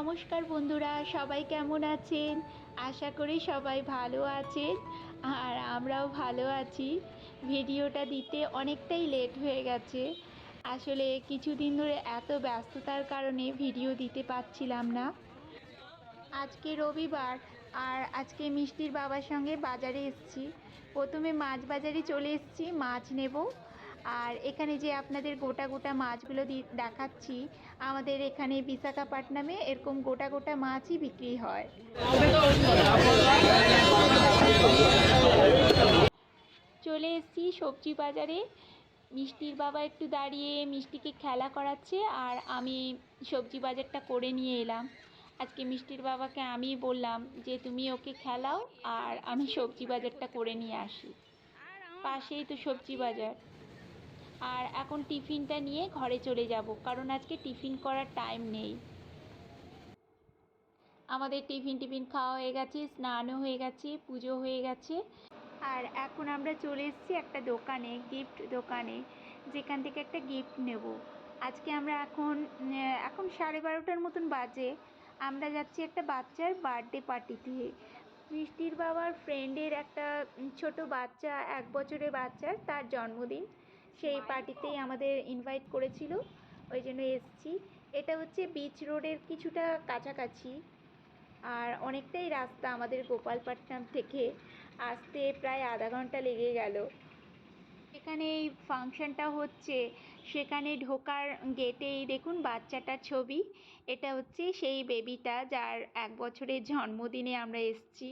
নমস্কার বন্ধুরা, সবাই কেমন আছেন? আশা করি সবাই ভালো আছেন আর আমরাও ভালো আছি। ভিডিওটা দিতে অনেকটাই লেট হয়ে গেছে। আসলে কিছুদিন ধরে এত ব্যস্ততার কারণে ভিডিও দিতে পারছিলাম না। আজকে রবিবার আর আজকে মিষ্টির বাবার সঙ্গে বাজারে এসেছি। প্রথমে মাছ বাজারে চলে এসেছি, মাছ নেব। আর এখানে যে আপনাদের গোটা গোটা মাছগুলো দেখাচ্ছি, আমাদের এখানে বিশাখাপাট্টনামে এরকম গোটা গোটা মাছই বিক্রি হয়। চলে এসেছি সবজি বাজারে। মিষ্টির বাবা একটু দাঁড়িয়ে মিষ্টিকে খেলা করাচ্ছে আর আমি সবজি বাজারটা করে নিয়ে এলাম। আজকে মিষ্টির বাবাকে আমি বললাম যে, তুমি ওকে খেলাও আর আমি সবজি বাজারটা করে নিয়ে আসি। পাশেই তো সবজি বাজার। আর এখন টিফিনটা নিয়ে ঘরে চলে যাব, কারণ আজকে টিফিন করার টাইম নেই। আমাদের টিফিন টিফিন খাওয়া হয়ে গেছে, স্নানও হয়ে গেছে, পুজো হয়ে গেছে। আর এখন আমরা চলে এসেছি একটা দোকানে গিফট দোকানে, যেখান থেকে একটা গিফট নেব। আজকে আমরা এখন এখন সাড়ে বারোটার মতন বাজে। আমরা যাচ্ছি একটা বাচ্চার বার্থডে পার্টিতে মিষ্টির বাবার ফ্রেন্ডের একটা ছোট বাচ্চা, এক বছরের বাচ্চার, তার জন্মদিন। সেই পার্টিতেই আমাদের ইনভাইট করেছিল, ওই জন্য এসেছি। এটা হচ্ছে বিচ রোডের কিছুটা কাছাকাছি, আর অনেকটাই রাস্তা আমাদের গোপালপাট্টনাম থেকে। আসতে প্রায় আধা ঘণ্টা লেগে গেল। এখানে এই ফাংশনটা হচ্ছে, সেখানে ঢোকার গেটেই দেখুন বাচ্চাটার ছবি। এটা হচ্ছে সেই বেবিটা যার এক বছরের জন্মদিনে আমরা এসেছি।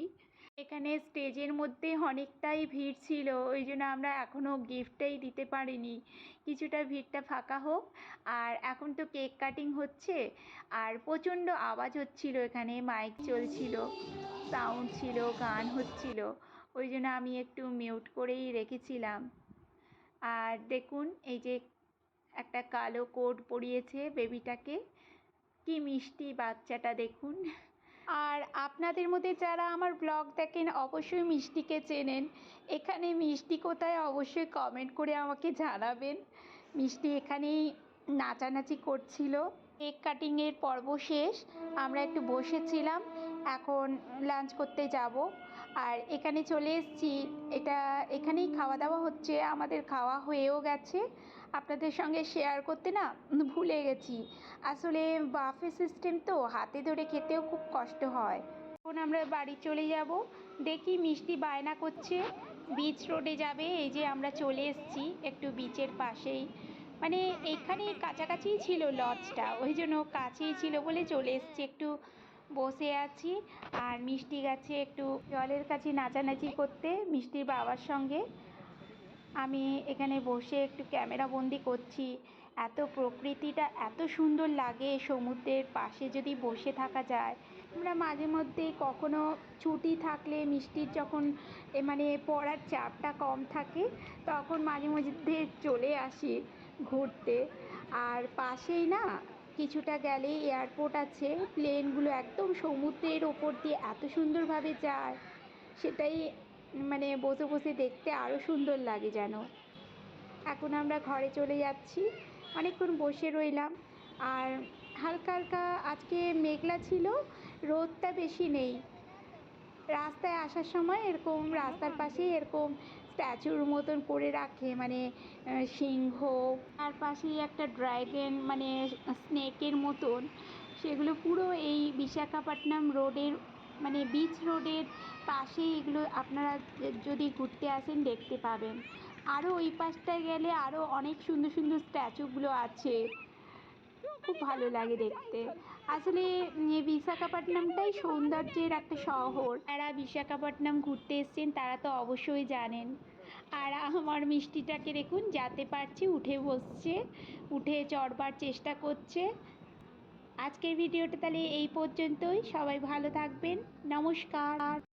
এখানে স্টেজের মধ্যে অনেকটাই ভিড় ছিল, ওই জন্য আমরা এখনও গিফটটাই দিতে পারিনি। কিছুটা ভিড়টা ফাঁকা হোক, আর এখন তো কেক কাটিং হচ্ছে, আর প্রচণ্ড আওয়াজ হচ্ছিল এখানে, মাইক চলছিল, সাউন্ড ছিল, গান হচ্ছিল, ওই জন্য আমি একটু মিউট করেই রেখেছিলাম। আর দেখুন, এই যে একটা কালো কোট পরিয়েছে বেবিটাকে, কি মিষ্টি বাচ্চাটা দেখুন। আপনাদের মধ্যে যারা আমার ব্লগ দেখেন, অবশ্যই মিষ্টিকে চেনেন। এখানে মিষ্টি কোথায় অবশ্যই কমেন্ট করে আমাকে জানাবেন। মিষ্টি এখানেই নাচানাচি করছিল। কেক কাটিংয়ের পর্ব শেষ, আমরা একটু বসেছিলাম, এখন লাঞ্চ করতে যাব। আর এখানে চলে এসেছি, এটা এখানেই খাওয়া দাওয়া হচ্ছে, আমাদের খাওয়া হয়েও গেছে। আপনাদের সঙ্গে শেয়ার করতে না ভুলে গেছি। আসলে বাফে সিস্টেম তো, হাতে ধরে খেতেও খুব কষ্ট হয়। এখন আমরা বাড়ি চলে যাব। দেখি মিষ্টি বায়না করছে। বিচ রোডে যাবে, এই যে আমরা চলে এসেছি একটু বিচের পাশেই। মানে এখানে কাছাকাছিই ছিল লজটা ওই জন্য কাছেই ছিল বলে চলে এসেছি একটু বসে আছি। আর মিষ্টি গাছে একটু জলের কাছে নাচানাচি করতে মিষ্টির বাবার সঙ্গে। আমি এখানে বসে একটু ক্যামেরা বন্দি করছি। এত প্রকৃতিটা এত সুন্দর লাগে সমুদ্রের পাশে যদি বসে থাকা যায়। আমরা মাঝে মধ্যে কখনো ছুটি থাকলে মিষ্টির যখন, এ মানে পড়ার চাপটা কম থাকে, তখন মাঝে মধ্যে চলে আসি ঘুরতে। আর পাশেই না কিছুটা গেলেই এয়ারপোর্ট আছে, প্লেনগুলো একদম সমুদ্রের ওপর দিয়ে এত সুন্দরভাবে যায়, সেটাই মানে বসে বসে দেখতে আরও সুন্দর লাগে যেন। এখন আমরা ঘরে চলে যাচ্ছি। অনেকক্ষণ বসে রইলাম। আর হালকা হালকা আজকে মেঘলা ছিল, রোদটা বেশি নেই। রাস্তায় আসার সময় এরকম রাস্তার পাশে এরকম স্ট্যাচুর মতন করে রাখে মানে সিংহ, তার পাশেই একটা ড্রাগন মানে স্নেকের মতন। সেগুলো পুরো এই বিশাখাপট্টনম রোডের মানে বিচ রোডের পাশে এগুলো আপনারা যদি ঘুরতে আসেন দেখতে পাবেন। আরও ওই পাশটায় গেলে আরও অনেক সুন্দর সুন্দর স্ট্যাচুগুলো আছে। খুব ভালো লাগে দেখতে। আসলে বিশাখাপট্টনমটাই সৌন্দর্যের একটা শহর। যারা বিশাখাপট্টনম ঘুরতে এসেছেন, তারা তো অবশ্যই জানেন। আর আমার মিষ্টিটাকে দেখুন, যাতে পারছে উঠে বসছে, উঠে চড়বার চেষ্টা করছে। আজকের ভিডিওটা তাহলে এই পর্যন্তই। সবাই ভালো থাকবেন। নমস্কার।